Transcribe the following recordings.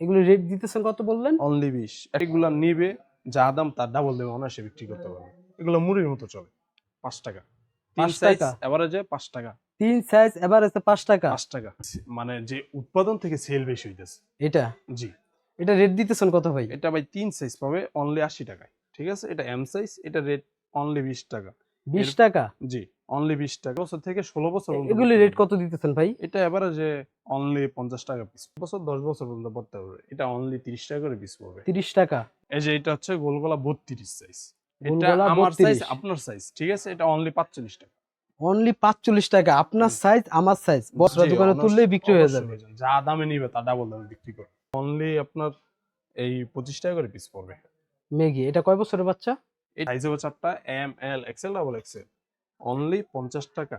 এগুলো রেট দিতেছেন কত বললেন? অনলি বিশ। এগুলা নিবে যা দাম তার ডাবল দেবে অনায়াসে বিক্রি করতে পারবে। এগুলো মুড়ির মতো চলে পাঁচ টাকা। তিন পাঁচ টাকা? এভারেজে পাঁচ টাকা। তিন সাইজ এভারেজে পাঁচ টাকা? পাঁচ টাকা। মানে যে উৎপাদন থেকে সেল বেশি হইতেছে। এটা? জি। এটা রেট দিতেছেন কত ভাই? এটা ভাই তিন সাইজ পাবে অনলি আশি টাকায়। ঠিক আছে? এটা এম সাইজ এটা রেট অনলি বিশ টাকা। বিশ টাকা? জি অনলি বিশ টাকা। বছর থেকে ষোলো বছর এগুলি রেট কত দিতেছেন ভাই? এটা এবারে যে অনলি পঞ্চাশ টাকা পিস বছর দশ বছর পর্যন্ত পড়তে পারবে এটা অনলি তিরিশ টাকা করে পিস পড়বে তিরিশ টাকা? এই যে এটা হচ্ছে গোলগোলা বত্রিশ সাইজ এটা আমার সাইজ আপনার সাইজ ঠিক আছে? এটা অনলি পাঁচচল্লিশ টাকা। অনলি পাঁচচল্লিশ টাকা। আপনার সাইজ আমার সাইজ বস্ত্র দোকানে তুললেই বিক্রি হয়ে যাবে। যা দামে নিবে তা ডাবল দামে বিক্রি করে অনলি আপনার এই পঁচিশ টাকা করে পিস পড়বে। ম্যাগি এটা কয় বছরের বাচ্চা? এই সাইজ হবে চারটা M L XL double XL only পঞ্চাশ টাকা।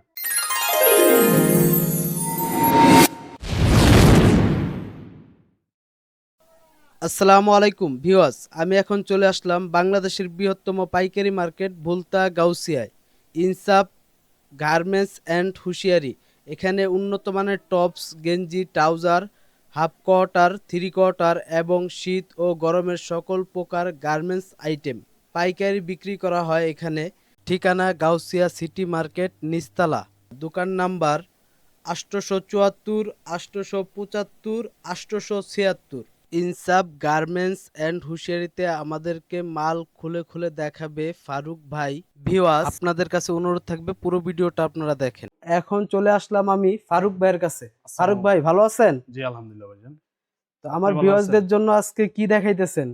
আসসালামু আলাইকুম, ভিউয়ার্স। আমি এখন চলে আসলাম বাংলাদেশের বৃহত্তম পাইকারি মার্কেট ভুলতা গাউসিয়ায়। ইনসাফ, গার্মেন্টস অ্যান্ড হুঁশিয়ারি। এখানে উন্নত মানের টপস, গেঞ্জি, trouser, half quarter, three quarter এবং শীত ও গরমের সকল প্রকার গার্মেন্টস আইটেম পাইকারি বিক্রি করা হয় এখানে। ঠিকানা গাউসিয়া সিটি মার্কেট নিস্তালা দোকান নাম্বার আষ্টশো চুয়াত্তর আষ্টশো পঁচাত্তর আষ্টশো ছিয়াত্তর। ইনসাফ গার্মেন্টস অ্যান্ড হুঁশিয়ারিতে আমাদেরকে মাল খুলে খুলে দেখাবে ফারুক ভাই। ভিওয়াস আপনাদের কাছে অনুরোধ থাকবে পুরো ভিডিওটা আপনারা দেখেন। এখন চলে আসলাম আমি ফারুক ভাইয়ের কাছে। ফারুক ভাই ভালো আছেন? জি আলহামদুলিল্লাহ ভাইজান। তো আমার ভালো ভিউয়ার্সদের জন্য আজকে কি দেখাইতেছেন?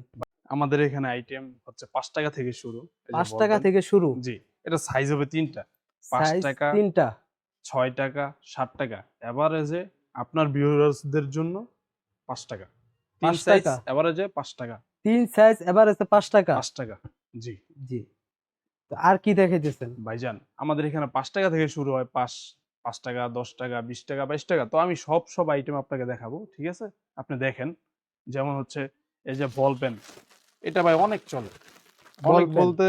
আমাদের এখানে আইটেম হচ্ছে পাঁচ টাকা থেকে শুরু। এই যে পাঁচ টাকা থেকে শুরু? জি এটা সাইজ হবে তিনটা। পাঁচ সাইজ টাকা তিনটা। ছয় টাকা ষাট টাকা। এভারেজে আপনার ভিউয়ার্সদের জন্য পাঁচ টাকা। তিন সাইজ টাকা? এভারেজে পাঁচ টাকা। তিন সাইজ এভারেজে পাঁচ টাকা? পাঁচ টাকা জি। জি। তো আর কি দেখাইতেছেন ভাইজান আমাদের এখানে পাঁচ টাকা থেকে শুরু হয় পাঁচ পাঁচ টাকা দশ টাকা বিশ টাকা বাইশ টাকা। তো আমি সব সব আইটেম আপনাকে দেখাবো ঠিক আছে? আপনি দেখেন যেমন হচ্ছে এই যে বল পেন এটা ভাই অনেক চলে। অনেক বলতে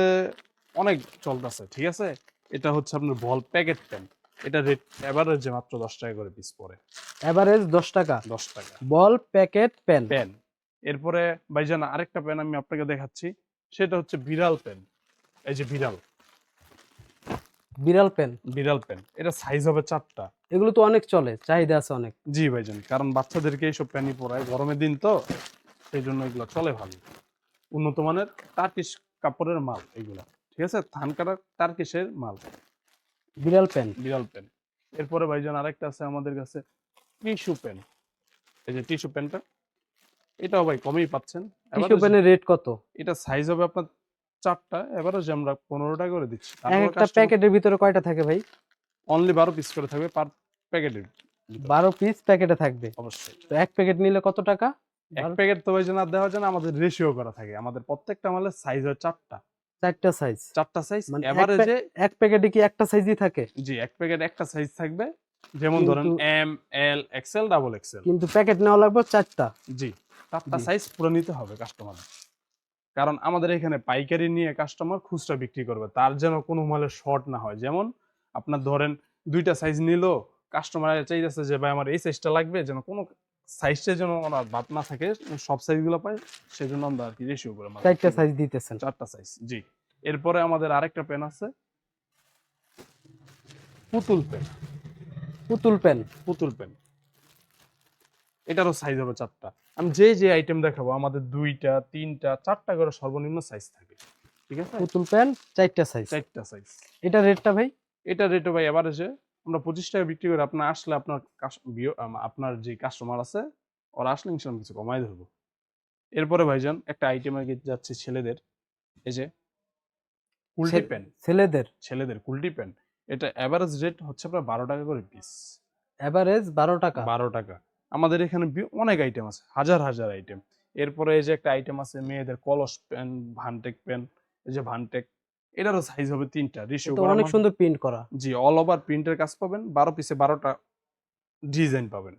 অনেক চলতেছে ঠিক আছে? এটা হচ্ছে আপনার বল প্যাকেট পেন এটা রেট এভারেজে মাত্র দশ টাকা করে পিস পড়ে। এভারেজ দশ টাকা। দশ টাকা। বল প্যাকেট পেন পেন এরপরে ভাইজান আরেকটা পেন আমি আপনাকে দেখাচ্ছি। সেটা হচ্ছে বিড়াল পেন এই যে বিড়াল। বিড়াল পেন বিড়াল পেন এটা সাইজ হবে চারটা। এগুলো তো অনেক চলে চাহিদা আছে অনেক। জি ভাইজান কারণ বাচ্চাদেরকে এইসব প্যানি পরায় গরমের দিন তো সেই জন্য এগুলো চলে ভালো। উন্নত মানের টার্কিশ কাপড়ের মাল এগুলা। ঠিক আছে? ধান কাটা টার্কিশের মাল। বিড়াল পেন। বিড়াল পেন। এরপরে ভাইজান আরেকটা আছে আমাদের কাছে টিস্যু পেন। এই যে টিস্যু পেনটা এটাও ভাই কমই পাচ্ছেন। টিস্যু পেনের রেট কত? এটা সাইজ হবে আপনার চারটা এভারেজ আমরা পনেরো টাকা করে দিচ্ছি। একটা প্যাকেটের ভিতরে কয়টা থাকে ভাই? অনলি বারো পিস করে থাকবে পার প্যাকেটের বারো পিস প্যাকেটে থাকবে? অবশ্যই। তো এক প্যাকেট নিলে কত টাকা? এক প্যাকেট তো ভাইজান আর দেওয়া যায় না আমাদের রেশিও করা থাকে। আমাদের প্রত্যেকটা মালের সাইজ হয় চারটা। চারটা সাইজ চারটা সাইজ মানে এভারেজে এক প্যাকেটে কি একটা সাইজই থাকে? জি এক প্যাকেট একটা সাইজ থাকবে। যেমন ধরেন M L XL double XL কিন্তু প্যাকেট নেওয়া লাগবে চারটা। জি চারটা সাইজ পুরো নিতে হবে কাস্টমার কারণ আমাদের এখানে পাইকারি নিয়ে কাস্টমার খুচরা বিক্রি করবে। তার যেন কোনো মালের শর্ট না হয়। যেমন আপনার ধরেন দুইটা সাইজ নিল কাস্টমার চাইতেছে যে ভাই আমার এই সাইজটা লাগবে? যেন কোনো সাইজটা যেন ওনার বাদ না থাকে সব সাইজগুলো পায় সেই জন্য আমরা আর কি রেশিও করে চারটা সাইজ দিতেছেন। চারটা সাইজ জি। এরপরে আমাদের আরেকটা পেন আছে। পুতুল পেন পুতুল পেন পুতুল পেন এটারও সাইজ হবে চারটা। আমি যে যে আইটেম দেখাবো আমাদের দুইটা তিনটা চারটা করে সর্বনিম্ন সাইজ থাকে ঠিক আছে? পুতুল পেন চারটা সাইজ চারটা সাইজ এটা রেটটা ভাই? এটা রেটও ভাই এভারেজে আমরা পঁচিশ টাকা বিক্রি করে আপনার আসলে আপনার আপনার যে কাস্টমার আছে ওরা আসলে ইনশাল্লাহ কিছু কমাই ধরবো। এরপরে ভাইজান একটা আইটেমে যাচ্ছে ছেলেদের। এই যে কুলটি পেন ছেলেদের? ছেলেদের কুলটি পেন এটা অ্যাভারেজ রেট হচ্ছে আপনার বারো টাকা করে পিস অ্যাভারেজ বারো টাকা? বারো টাকা। আমাদের এখানে অনেক আইটেম আছে হাজার হাজার আইটেম এরপরে এই যে একটা আইটেম আছে মেয়েদের কলস পেন ভানটেক পেন এই যে ভানটেক এটারও সাইজ হবে তিনটা। রিসিও তো অনেক সুন্দর প্রিন্ট করা। জি অল ওভার প্রিন্টের কাজ পাবেন। বারো পিসে বারোটা ডিজাইন পাবেন।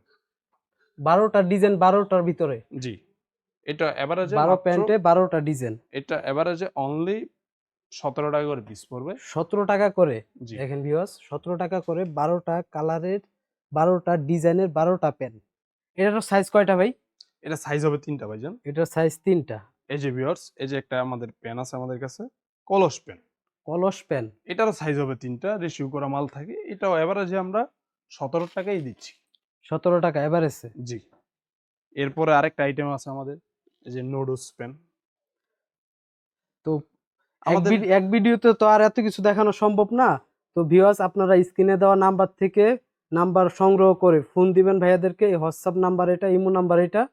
বারোটা ডিজাইন বারোটার ভিতরে? জি এটা এভারেজে বারো প্যান্টে বারোটা ডিজাইন এটা এভারেজে অনলি সতেরো টাকা করে পিস পড়বে। সতেরো টাকা করে? দেখেন ভিউয়ার্স সতেরো টাকা করে বারোটা কালারের বারোটা ডিজাইনের বারোটা পেন এটারও সাইজ কয়টা ভাই? এটা সাইজ হবে তিনটা ভাইজান। এটার সাইজ তিনটা। এই যে ভিউয়ার্স এই যে একটা আমাদের পেন আছে আমাদের কাছে কলস পেন কলস প্যান এটারও সাইজ হবে তিনটা রেশিও করা মাল থাকে। এটাও এভারেজে আমরা সতেরো টাকাই দিচ্ছি। সতেরো টাকা এভারেজে জি। এরপরে আরেকটা আইটেম আছে আমাদের এই যে নোডস প্যান তো আমাদের এক ভিডিওতে তো আর এত কিছু দেখানো সম্ভব না। তো ভিউয়ার্স আপনারা স্ক্রিনে দেওয়া নাম্বার থেকে নাম্বার সংগ্রহ করে ফোন দিবেন ভাইয়াদেরকে। এই হোয়াটসঅ্যাপ নাম্বার এটা ইমো নাম্বার এটা।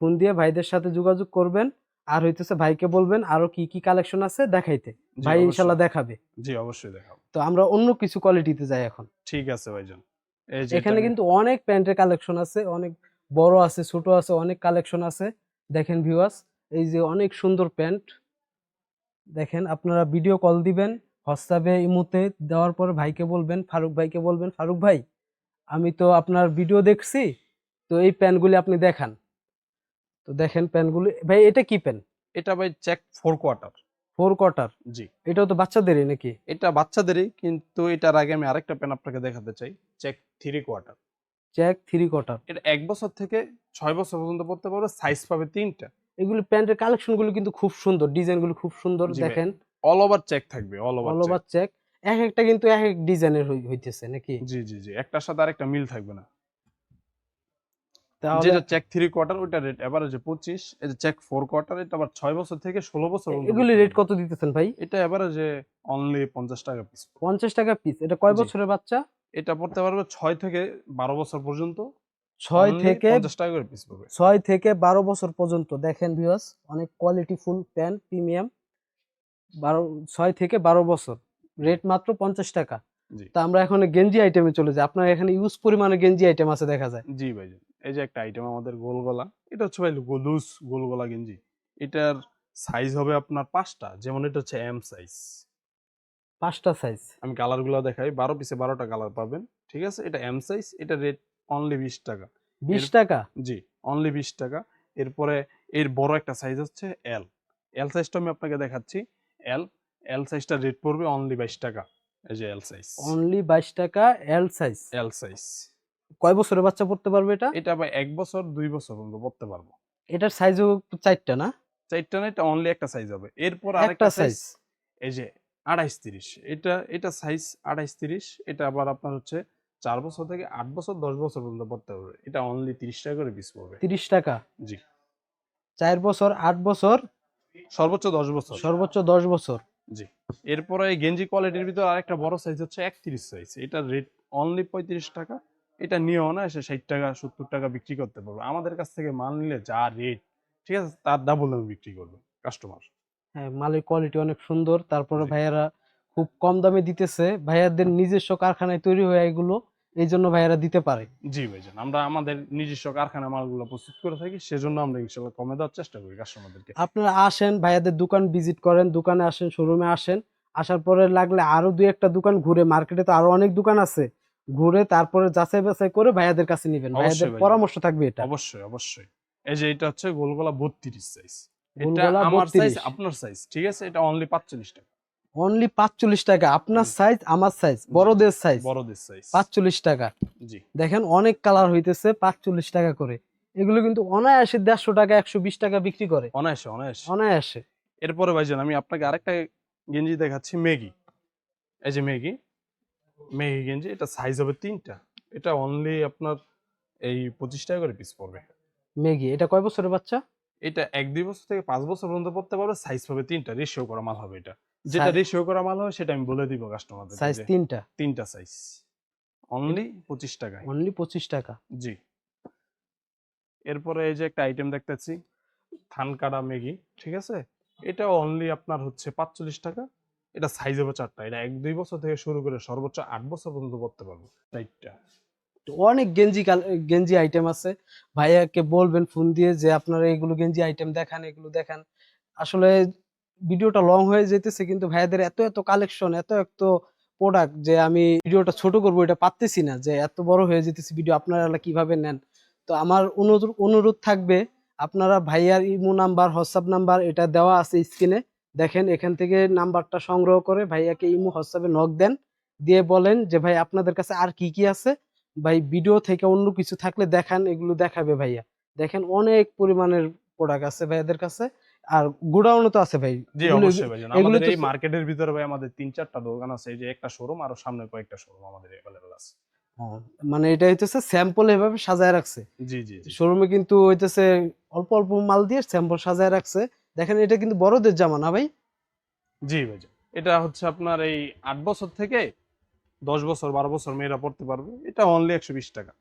ফোন দিয়ে ভাইদের সাথে যোগাযোগ করবেন। আর হইতেছে ভাইকে বলবেন আরও কি কি কালেকশন আছে দেখাইতে। ভাই। ইনশাল্লাহ দেখাবে। জি অবশ্যই দেখাবো। তো আমরা অন্য কিছু কোয়ালিটিতে যাই এখন। ঠিক আছে ভাইজান। এখানে কিন্তু অনেক প্যান্টের কালেকশন আছে অনেক বড় আছে ছোট আছে অনেক কালেকশন আছে। দেখেন ভিউয়ার্স এই যে অনেক সুন্দর প্যান্ট। দেখেন আপনারা ভিডিও কল দিবেন হোয়াটসঅ্যাপে ইমুতে দেওয়ার পর ভাইকে বলবেন ফারুক ভাইকে বলবেন ফারুক ভাই আমি তো আপনার ভিডিও দেখছি তো এই প্যান্টগুলি আপনি দেখান। তো দেখেন প্যান্টগুলি ভাই এটা কি প্যান্ট এটা ভাই check four quarter four quarter জি। এটাও তো বাচ্চাদেরই নাকি? এটা বাচ্চাদেরই কিন্তু এটার আগে আমি আরেকটা পেন আপনাকে দেখাতে চাই। Check three quarter jack three quarter এটা এক বছর থেকে ছয় বছর পর্যন্ত পড়তে পারবে সাইজ পাবে তিনটা। এগুলি প্যান্টের কালেকশনগুলো কিন্তু খুব সুন্দর ডিজাইনগুলো খুব সুন্দর দেখেন। অল ওভার চেক থাকবে all over all over check এক একটা কিন্তু এক এক ডিজাইনের হইতেছে নাকি? জি জি জি। একটার সাথে আরেকটা মিল থাকবে না। যেটা চেক থ্রি কোয়ার্টার ওইটা রেট এভারেজে পঁচিশ এই যে চেক ফোর কোয়ার্টার এটা আবার ছয় বছর থেকে ষোলো বছর এগুলি রেট কত দিতেছেন ভাই? এটা এভারেজে অনলি পঞ্চাশ টাকা পিস পঞ্চাশ টাকা পিস এটা কয় বছরের বাচ্চা? এটা পড়তে পারবে ছয় থেকে বারো বছর পর্যন্ত। ছয় থেকে পঞ্চাশ টাকা করে পিস পাবে ছয় থেকে বারো বছর পর্যন্ত দেখেন ভিউয়ার্স অনেক কোয়ালিটি ফুল প্যান্ট প্রিমিয়াম বারো ছয় থেকে বারো বছর রেট মাত্র পঞ্চাশ টাকা। তা আমরা এখন গেঞ্জি আইটেমে চলে যাই। আপনার এখানে ইউজ পরিমাণে গেঞ্জি আইটেম আছে দেখা যায়। জি ভাইজান। এই যে একটা আইটেম আমাদের গোল গলা এটা হচ্ছে ভাই লুজ গোল গলা গেঞ্জি। এটার সাইজ হবে আপনার পাঁচটা যেমন এটা হচ্ছে এম সাইজ পাঁচটা সাইজ আমি কালারগুলো দেখাই বারো পিসে বারোটা কালার পাবেন ঠিক আছে? এটা এম সাইজ এটা রেট অনলি বিশ টাকা। বিশ টাকা? জি অনলি বিশ টাকা। এরপরে এর বড় একটা সাইজ হচ্ছে এল এল সাইজটা আমি আপনাকে দেখাচ্ছি। এল এল সাইজটা রেট পড়বে অনলি বাইশ টাকা। এই যে এল সাইজ অনলি বাইশ টাকা এল সাইজ এল সাইজ কয় বছরের বাচ্চা পড়তে পারবে এটা? এটা ভাই এক বছর দুই বছর পর্যন্ত পড়তে পারব। এটার সাইজও চারটা না? চারটা না এটা অনলি একটা সাইজ হবে। এরপর আরেকটা সাইজ সাইজ এই যে আড়াইশ তিরিশ। এটা এটা সাইজ আড়াইশ তিরিশ এটা আবার আপনার হচ্ছে চার বছর থেকে আট বছর দশ বছর পর্যন্ত পড়তে পারবে এটা অনলি তিরিশ টাকা করে পিস পড়বে। তিরিশ টাকা? জি। চার বছর আট বছর? সর্বোচ্চ দশ বছর। সর্বোচ্চ দশ বছর। জি। এরপরে গেঞ্জি কোয়ালিটির ভিতর আরেকটা বড় সাইজ হচ্ছে একত্রিশ সাইজ এটা রেট অনলি পঁয়ত্রিশ টাকা। এটা নিয়েও না এসে ষাট টাকা সত্তর টাকা বিক্রি করতে পারবে। আমাদের কাছ থেকে মাল নিলে যা রেট ঠিক আছে? তার ডাবল দামে বিক্রি করবে কাস্টমার হ্যাঁ মালের কোয়ালিটি অনেক সুন্দর। তারপরে ভাইয়ারা খুব কম দামে দিতেছে। ভাইয়াদের নিজস্ব কারখানায় তৈরি হয়ে এগুলো এই জন্য ভাইয়ারা দিতে পারে। জি ভাইজান আমরা আমাদের নিজস্ব কারখানা মালগুলো প্রস্তুত করে থাকি সেজন্য আমরা ইনশাল্লাহ কমে দেওয়ার চেষ্টা করি কাস্টমারদেরকে আপনারা আসেন ভাইয়াদের দোকান ভিজিট করেন দোকানে আসেন শোরুমে আসেন। আসার পরে লাগলে আরও দুই একটা দোকান ঘুরে মার্কেটে তো আরও অনেক দোকান আছে। ঘুরে তারপরে যাচাই বাছাই করে ভাইয়াদের কাছে নেবেন। ভাইয়াদের ভাইয়া। পরামর্শ থাকবে এটা। অবশ্যই অবশ্যই। এই যে এটা হচ্ছে গোলগলা বত্রিশ সাইজ এটা আমার সাইজ আপনার সাইজ ঠিক আছে? এটা অনলি পাঁচচল্লিশ টাকা। অনলি পাঁচচল্লিশ টাকা। আপনার সাইজ আমার সাইজ বড়দের সাইজ বড়দের সাইজ পাঁচচল্লিশ টাকা। জি। দেখেন অনেক কালার হইতেছে পাঁচচল্লিশ টাকা করে। এগুলো কিন্তু অনায়াসে দেড়শো টাকা একশো বিশ টাকা বিক্রি করে। অনায়াসে অনায়াসে। অনায়াসে। এরপরে ভাইজান আমি আপনাকে আরেকটা গেঞ্জি দেখাচ্ছি ম্যাগি এই যে ম্যাগি ম্যাগি গেঞ্জি এটা সাইজ হবে তিনটা। এটা অনলি আপনার এই পঁচিশ টাকা করে পিস পড়বে। মেগি এটা কয় বছরের বাচ্চা? এটা এক দুই বছর থেকে পাঁচ বছর পর্যন্ত পড়তে পারবে সাইজ পাবে তিনটা রেশিও করা মাল হবে এটা। যেটা রেশিও করা মাল হবে সেটা আমি বলে দিব কাস্টমারদের সাইজ তিনটা? তিনটা সাইজ অনলি পঁচিশ টাকায়। অনলি পঁচিশ টাকা? জি। এরপরে এই যে একটা আইটেম দেখতেছি থানকাড়া ম্যাগি ঠিক আছে? এটা অনলি আপনার হচ্ছে পাঁচচল্লিশ টাকা। এটা সাইজ হবে চারটা, এটা এক, দুই বছর থেকে শুরু করে সর্বোচ্চ আট বছর পর্যন্ত করতে পারব তো অনেক গেঞ্জি গেঞ্জি আইটেম আছে। ভাইয়াকে বলবেন ফোন দিয়ে যে আপনারা এগুলো গেঞ্জি আইটেম দেখান, এগুলো দেখান। আসলে ভিডিওটা লং হয়ে যেতেছে কিন্তু ভাইয়াদের এত এত কালেকশন এত এত প্রোডাক্ট যে আমি ভিডিওটা ছোট করব, এটা পারতেছি না যে এত বড় হয়ে যেতেছে ভিডিও আপনারা কীভাবে নেন? তো আমার অনুরোধ থাকবে, আপনারা ভাইয়ার ইমো নাম্বার হোয়াটসঅ্যাপ নাম্বার এটা দেওয়া আছে স্ক্রিনে দেখেন এখান থেকে নাম্বারটা সংগ্রহ করে ভাইয়াকে ইমো হোয়াটসঅ্যাপে নক দেন। দিয়ে বলেন যে ভাই আপনাদের কাছে আর কি কি আছে? ভাই ভিডিও থেকে অন্য কিছু থাকলে দেখান এগুলো দেখাবে ভাইয়া। দেখেন অনেক পরিমাণের প্রোডাক্ট আছে ভাই এদের কাছে। আর গোডাউনও তো আছে ভাই। জি অবশ্যই এগুলো আমাদের এই মার্কেটের ভিতরে ভাই আমাদের তিন চারটা দোকান আছে। এই যে একটা শোরুম আর সামনে কয়েকটা শোরুম আমাদের অ্যাভেলেবল আছে। মানে এটা হইতেছে স্যাম্পল এভাবে সাজায় রাখছে। জি জি জি। শোরুমে কিন্তু হইতেছে অল্প অল্প মাল দিয়ে স্যাম্পল সাজায় রাখছে। দেখেন এটা কিন্তু বড়দের জামা না ভাই? জি ভাই এটা হচ্ছে আপনার এই আট বছর থেকে দশ বছর বারো বছর মেয়েরা পড়তে পারবে। এটা অনলি একশো বিশ টাকা।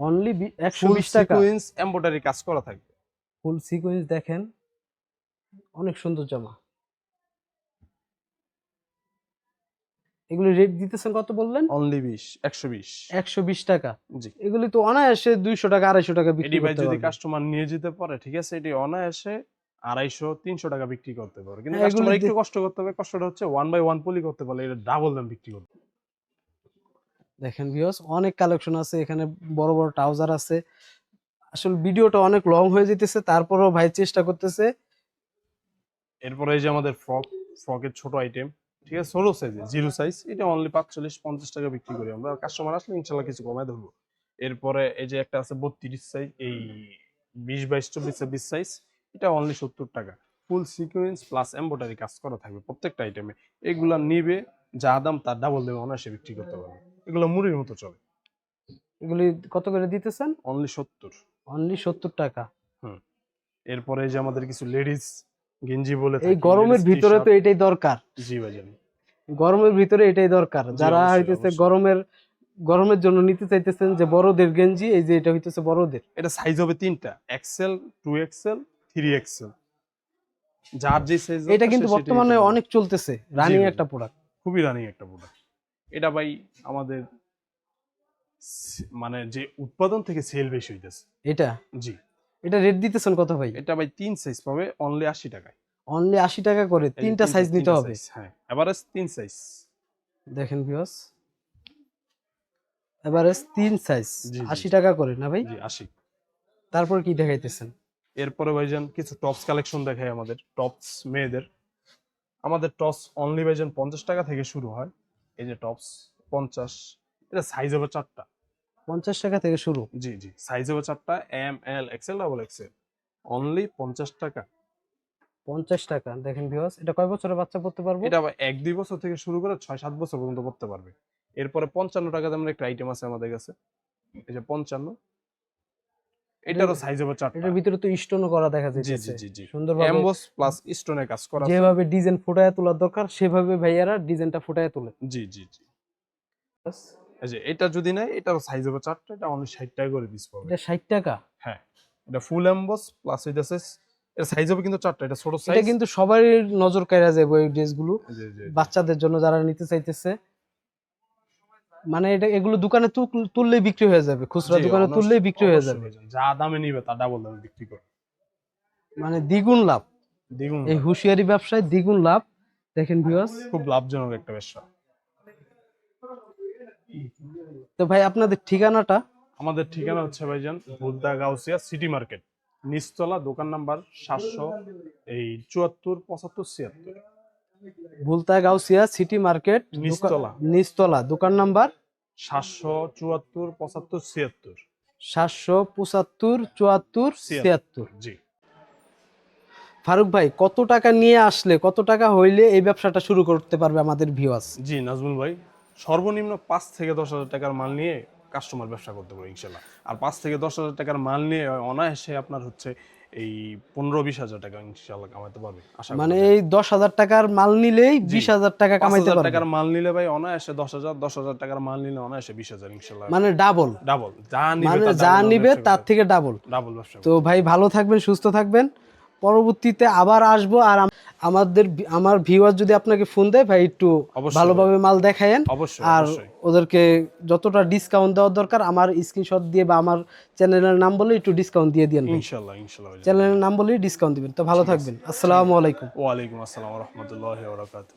অনলি একশো বিশ টাকা? সিকোয়েন্স এমব্রয়ডারি কাজ করা থাকবে। ফুল সিকোয়েন্স দেখেন অনেক সুন্দর জামা। এগুলি রেট দিতেছেন কত বললেন? অনলি বিশ একশো বিশ। একশো বিশ টাকা। জি। এগুলি তো অনায়াসে দুইশো টাকা আড়াইশো টাকা বিক্রি এটি ভাই যদি কাস্টমার নিয়ে যেতে পারে ঠিক আছে? এটি অনায়াসে আড়াইশো তিনশো টাকা বিক্রি করতে পারে। কিন্তু হ্যাঁ, কাস্টমার একটু কষ্ট করতে হবে। কষ্টটা হচ্ছে ওয়ান বাই ওয়ান পলি করতে পারলে এটা ডাবল দাম বিক্রি করতে দেখেন ভিউস অনেক কালেকশন আছে এখানে বড় বড় ট্রাউজার আছে। আসলে ভিডিওটা অনেক লং হয়ে যেতেছে তারপরেও ভাই চেষ্টা করতেছে। এরপরে এই যে আমাদের ফ্রক ফ্রকের ছোট আইটেম ঠিক আছে? ষোলো সাইজে জিরো সাইজ এটা অনলি পাঁচচল্লিশ পঞ্চাশ টাকা বিক্রি করি আমরা। কাস্টমার আসলে ইনশাল্লাহ কিছু কমায় ধরবো। এরপরে এই যে একটা আছে বত্রিশ সাইজ এই বিশ বাইশ চব্বিশ ছাব্বিশ সাইজ এটা অনলি সত্তর টাকা। ফুল সিকোয়েন্স প্লাস এম্বোটারি কাজ করা থাকবে প্রত্যেকটা আইটেমে এগুলা নিবে যা দাম তার ডাবল দেবে অনায়াসে বিক্রি করতে পারবে। এগুলো মুড়ির মতো চলে। এগুলি কত করে দিতেছেন? অনলি সত্তর। অনলি সত্তর টাকা। হুম। এরপরে যে আমাদের কিছু লেডিস গেঞ্জি বলে এই গরমের ভিতরে তো এটাই দরকার। জি ভাইজান গরমের ভিতরে এটাই দরকার। যারা হইতেছে গরমের গরমের জন্য নিতে চাইতেছেন যে বড়দের গেঞ্জি এই যে এটা হইতেছে বড়দের। এটা সাইজ হবে তিনটা। XL two XL three XL যার যে সাইজ এটা কিন্তু বর্তমানে অনেক চলতেছে রানিং একটা প্রোডাক্ট খুবই রানিং একটা প্রোডাক্ট এটা ভাই আমাদের মানে যে উৎপাদন থেকে সেল বেশি হইতেছে। এটা? জি। এটা রেট দিতেছেন কত ভাই? এটা ভাই তিন সাইজ পাবে অনলি আশি টাকায়। অনলি আশি টাকা করে তিনটা সাইজ নিতে হবে। হ্যাঁ এভারেজ তিন সাইজ দেখেন ভিউস এভারেজ তিন সাইজ আশি টাকা করে না ভাই? জি আশি। তারপর কি দেখাইতেছেন? এরপরে ভাইজান কিছু টপস কালেকশন দেখায় আমাদের টপস মেয়েদের। আমাদের টপস অনলি ভাইজান পঞ্চাশ টাকা থেকে শুরু হয়। এই যে টপস পঞ্চাশ এটা সাইজ হবে চারটা। পঞ্চাশ টাকা থেকে শুরু। জি জি সাইজ হবে চারটা M L XL double XL only পঞ্চাশ টাকা। পঞ্চাশ টাকা দেখেন ভিউস এটা কয় বছরের বাচ্চা পড়তে পারব? এটা এক দুই বছর থেকে শুরু করে ছয় সাত বছর পর্যন্ত পড়তে পারবে। এরপরে পঞ্চান্ন টাকা দামের একটা আইটেম আছে আমাদের কাছে। এই যে পঞ্চান্ন এটারও সাইজ হবে চারটা। এটার ভিতরে তো স্টোনও করা দেখা জি জি জি জি। সুন্দরভাবে এমবস প্লাস স্টোনের কাজ করা যেভাবে ডিজাইন ফুটায় তোলার দরকার সেভাবে ভাইয়ারা ডিজাইনটা ফুটায় তোলে। জি জি জি। যে এটা যদি নেয় এটারও সাইজ হবে চারটা এটা অনলি ষাট টাকা করে পিস পাবে। এটা ষাট টাকা? হ্যাঁ এটা ফুল এমবস প্লাস হইতেছে এটা সাইজ হবে কিন্তু চারটা এটা ছোট এটা কিন্তু সবাই নজর কাড়া যাবে ড্রেসগুলো। বাচ্চাদের জন্য যারা নিতে চাইতেছে মানে এটা এগুলো দোকানে তুল- তুললেই বিক্রি হয়ে যাবে খুচরা দোকানে তুললেই বিক্রি হয়ে যাবে। যা দামে নিবে তা ডাবল দামে বিক্রি করে মানে দ্বিগুণ লাভ। দ্বিগুণ এই হুঁশিয়ারি ব্যবসায় দ্বিগুণ লাভ। দেখেন ভিউয়ার্স খুব লাভজনক একটা ব্যবসা। তো ভাই আপনাদের ঠিকানাটা? আমাদের ঠিকানা হচ্ছে ভাইজান বুদ্ধা গাউসিয়া সিটি মার্কেট নিচতলা দোকান নাম্বার সাতশো এই চুয়াত্তর পঁচাত্তর ছিয়াত্তর। ভুলতা গাউসিয়া সিটি মার্কেট নিচতলা। নিচতলা। দোকান নাম্বার? সাতশো চুয়াত্তর পঁচাত্তর ছিয়াত্তর। সাতশো পঁচাত্তর চুয়াত্তর ছিয়াত্তর। জি। ফারুক ভাই কত টাকা নিয়ে আসলে কত টাকা হইলে এই ব্যবসাটা শুরু করতে পারবে আমাদের ভিউয়ার্স জি নাজমুল ভাই সর্বনিম্ন পাঁচ থেকে দশ হাজার টাকার মাল নিয়ে কাস্টমার ব্যবসা করতে পারে ইনশাল্লাহ আর পাঁচ থেকে দশ হাজার টাকার মাল নিয়ে অনায়াসে আপনার হচ্ছে এই পনেরো বিশ হাজার টাকা ইনশাল্লাহ কামাইতে পারবে মানে এই দশ হাজার টাকার মাল নিলেই বিশ হাজার টাকা কামাইতে পারবে। টাকার মাল নিলে ভাই অনায়াসে দশ হাজার দশ হাজার টাকার মাল নিলে অনায়াসে বিশ হাজার ইনশাল্লাহ মানে ডাবল ডাবল যা নিবে মানে তার যা নিবে তার থেকে ডাবল ডাবল ব্যবসা তো ভাই ভালো থাকবেন সুস্থ থাকবেন। পরবর্তীতে আবার আসব আর আমাদের আমার ভিউয়ার যদি আপনাকে ফোন দেয় ভাই একটু ভালোভাবে মাল দেখায়েন। আর ওদেরকে যতটা ডিসকাউন্ট দেওয়া দরকার আমার স্ক্রিনশট দিয়ে বা আমার চ্যানেলের নাম বলে একটু ডিসকাউন্ট দিয়ে দিন ইনশাআল্লাহ ইনশাআল্লাহ চ্যানেলের নাম বলেই ডিসকাউন্ট দিবেন। তো ভালো থাকবেন। আসসালামু আলাইকুম। ওয়ালাইকুম আসসালাম রহমতুল্লাহ বরকাত